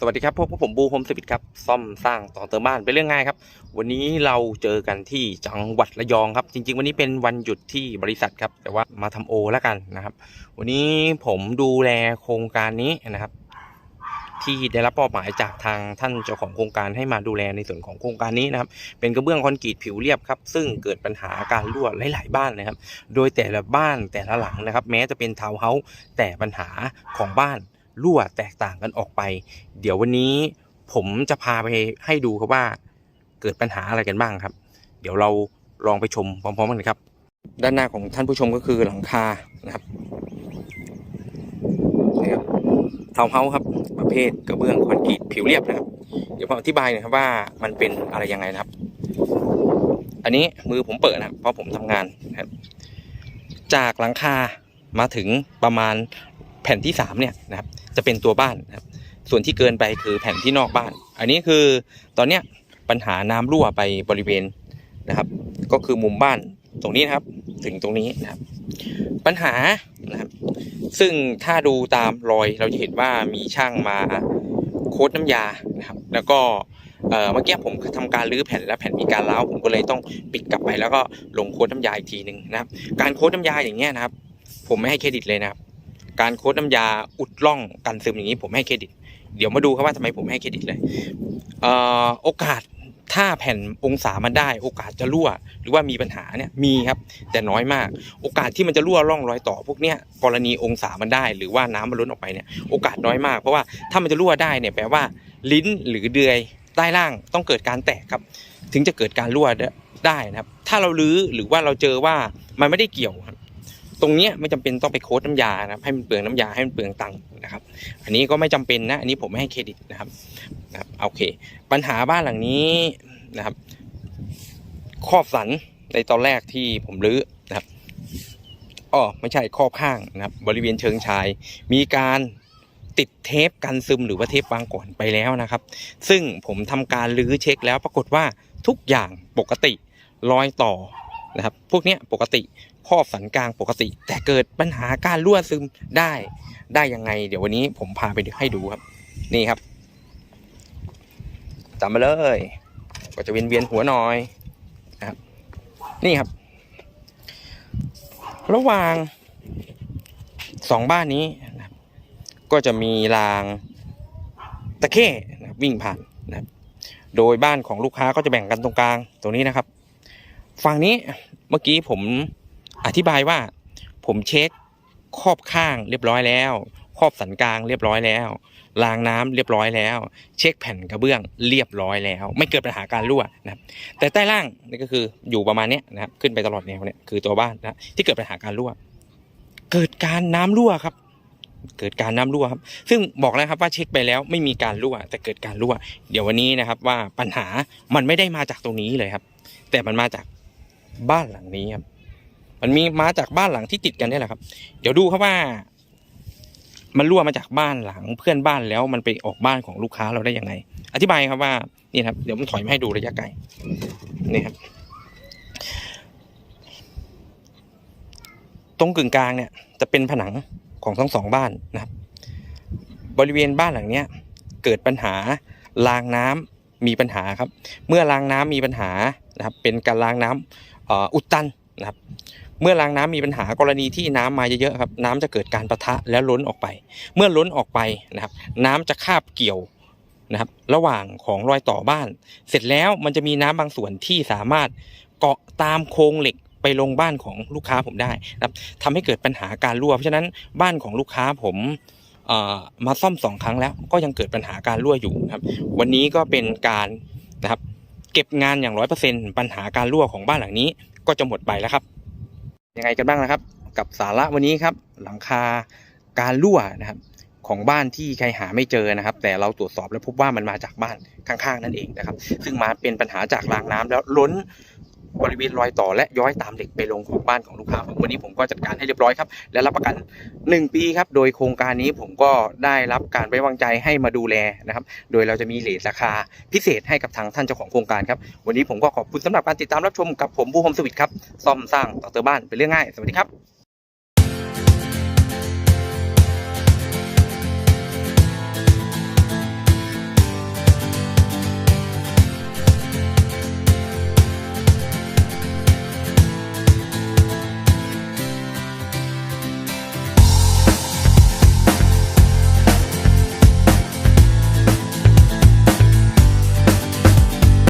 สวัสดีครับพวกผมบูโฮมสวิตครับซ่อมสร้างต่อเติมบ้านเป็นเรื่องง่ายครับ วันนี้เราเจอกันที่จังหวัดระยองครับ จริง ๆ วันนี้เป็นวันหยุดที่บริษัทครับ แต่ว่ามาทำโอแล้วกันนะครับ วันนี้ผมดูแลโครงการนี้นะครับ ที่ได้รับมอบหมายจากทางท่านเจ้าของโครงการให้มาดูแลในส่วนของโครงการนี้นะครับ เป็นกระเบื้องคอนกรีตผิวเรียบครับซึ่งเกิดปัญหาการรั่วหลาย ๆ บ้านนะครับ โดยแต่ละบ้านแต่ละหลังนะครับ แม้จะเป็นทาวน์เฮาส์แต่ปัญหาของบ้าน รั่วแตกต่างกันออกไป เดี๋ยววันนี้ผมจะพาไปให้ดูครับว่าเกิดปัญหาอะไรกันบ้างครับ เดี๋ยวเราลองไปชมพร้อมๆกันครับ ด้านหน้าของท่านผู้ชมก็คือหลังคานะครับนี่ครับทาเฮาครับ ประเภทกระเบื้องคอนกรีตผิวเรียบนะครับ เดี๋ยวผมอธิบายหน่อยครับว่ามันเป็นอะไรยังไงนะครับ อันนี้มือผมเปิดนะเพราะผมทำงานนะครับ จากหลังคามาถึงประมาณแผ่นที่สามเนี่ยนะครับ จะเป็นตัวบ้านครับ ส่วนที่เกินไปคือแผ่นที่นอกบ้าน อันนี้คือตอนเนี้ยปัญหาน้ำรั่วไปบริเวณนะครับ ก็คือมุมบ้านตรงนี้นะครับ ถึงตรงนี้นะครับ ปัญหานะครับ ซึ่งถ้าดูตามรอยเราจะเห็นว่ามีช่างมาโค้ดน้ำยานะครับ แล้วก็เอ่อเมื่อกี้ผมทำการรื้อแผ่นแล้วแผ่นมีการร้าผมก็เลยต้องปิดกลับไปแล้วก็ลงโค้ดน้ำยาอีกทีหนึ่งนะครับ การโค้ดน้ำยาอย่างเงี้ยนะครับ ผมไม่ให้เครดิตเลยนะครับ การโค้ดน้ำยาอุดร่องกันซึมอย่างนี้ผมให้เครดิต เดี๋ยวมาดูครับว่าทำไมผมให้เครดิตเลยเอ่อโอกาสถ้าแผ่นองศามันได้ โอกาสจะรั่ว หรือว่ามีปัญหาเนี่ยมีครับ แต่น้อยมาก โอกาสที่มันจะรั่วร่องรอยต่อพวกเนี้ยกรณีองศามันได้ หรือว่าน้ำมันล้นออกไปเนี่ยโอกาสน้อยมากเพราะว่าถ้ามันจะรั่วได้เนี่ยแปลว่า ลิ้นหรือเดือยใต้ล่างต้องเกิดการแตกครับ ถึงจะเกิดการรั่วได้นะครับ ถ้าเราลื้อหรือว่าเราเจอว่ามันไม่ได้เกี่ยวครับ ตรงเนี้ยไม่จำเป็นต้องไปโค้ดน้ำยานะครับให้มันเปลืองน้ำยาให้มันเปลืองตังค์นะครับ อันนี้ก็ไม่จำเป็นนะอันนี้ผมไม่ให้เครดิตนะครับนะครับโอเค ปัญหาบ้านหลังนี้นะครับครอบสันในตอนแรกที่ผมรื้อนะครับอ๋อไม่ใช่ครอบข้างนะครับ บริเวณเชิงชาย มีการติดเทปกันซึมหรือว่าเทปวางก่อนไปแล้วนะครับ ซึ่งผมทำการรื้อเช็คแล้วปรากฏว่าทุกอย่างปกติรอยต่อ นะครับ พวกนี้ปกติครอบสันกลางปกติ แต่เกิดปัญหาการรั่วซึมได้ได้ยังไง เดี๋ยววันนี้ผมพาไปให้ดูครับ นี่ครับจำมาเลย ก็จะเวียนเวียนๆหัวหน่อยนะครับ นี่ครับ ระหว่างสองบ้านนี้นะครับ ก็จะมีรางตะเข้นะครับวิ่งผ่านนะครับ โดยบ้านของลูกค้าก็จะแบ่งกันตรงกลางตรงนี้นะครับ ฝั่งนี้เมื่อกี้ผมอธิบายว่า ผมเช็คครอบข้างเรียบร้อยแล้ว ครอบสันกลางเรียบร้อยแล้วรางน้ำเรียบร้อยแล้ว เช็คแผ่นกระเบื้องเรียบร้อยแล้ว ไม่เกิดปัญหาการรั่วนะครับแต่ใต้ล่างนี่ก็คืออยู่ประมาณนี้นะครับขึ้นไปตลอดแนวเนี่ยคือตัวบ้านนะที่เกิดปัญหาการรั่ว เกิดการน้ำรั่วครับ เกิดการน้ำรั่วครับ ซึ่งบอกแล้วครับว่าเช็คไปแล้วไม่มีการรั่ว แต่เกิดการรั่ว เดี๋ยววันนี้นะครับว่าปัญหามันไม่ได้มาจากตรงนี้เลยครับ แต่มันมาจาก บ้านหลังนี้ครับ มันมีมาจากบ้านหลังที่ติดกันนี่แหละครับ เดี๋ยวดูครับว่า มันรั่วมาจากบ้านหลังเพื่อนบ้านแล้วมันไปออกบ้านของลูกค้าเราได้ยังไง อธิบายครับว่านี่ครับ เดี๋ยวผมถอยมาให้ดูระยะไกลนี่ครับ ตรงกึ่งกลางเนี่ย จะเป็นผนังของทั้งสองบ้านนะครับ บริเวณบ้านหลังเนี้ย เกิดปัญหารางน้ำมีปัญหาครับ เมื่อรางน้ำมีปัญหานะครับ เป็นการรางน้ำเอุดตันนะครับเมื่อรางน้ำมีปัญหากรณีที่น้ำมาเยอะๆครับน้ำจะเกิดการประทะแล้วล้นออกไป เมื่อล้นออกไปนะครับ น้ำจะคาบเกี่ยวนะครับระหว่างของรอยต่อบ้าน เสร็จแล้วมันจะมีน้ำบางส่วนที่สามารถเกาะตามโครงเหล็กไปลงบ้านของลูกค้าผมได้นะครับทำให้เกิดปัญหาการรั่ว เพราะฉะนั้นบ้านของลูกค้าผมมาซ่อมสองครั้งแล้วก็ยังเกิดปัญหาการรั่วอยู่นะครับ วันนี้ก็เป็นการนะครับ เก็บงานอย่างร้อยเปอร์เซ็นปัญหาการรั่วของบ้านหลังนี้ ก็จะหมดไปแล้วครับยังไงกันบ้างนะครับ กับสาระวันนี้ครับ หลังคาการรั่วนะครับของบ้านที่ใครหาไม่เจอนะครับ แต่เราตรวจสอบแล้วพบว่ามันมาจากบ้านข้างๆนั่นเองนะครับ ซึ่งมาเป็นปัญหาจากรางน้ำแล้วล้น บริเวณรอยต่อและย้อยตามเหล็กไปลงของบ้านของลูกค้าผมวันนี้ผมก็จัดการให้เรียบร้อยครับและรับประกัน 1 ปีครับโดยโครงการนี้ผมก็ได้รับการไว้วางใจให้มาดูแลนะครับโดยเราจะมีเลทราคาพิเศษให้กับทางท่านเจ้าของโครงการครับวันนี้ผมก็ขอบคุณสำหรับการติดตามรับชมกับผมบูโฮมสวิตครับซ่อมสร้างต่อเติมบ้านเป็นเรื่องง่ายสวัสดีครับ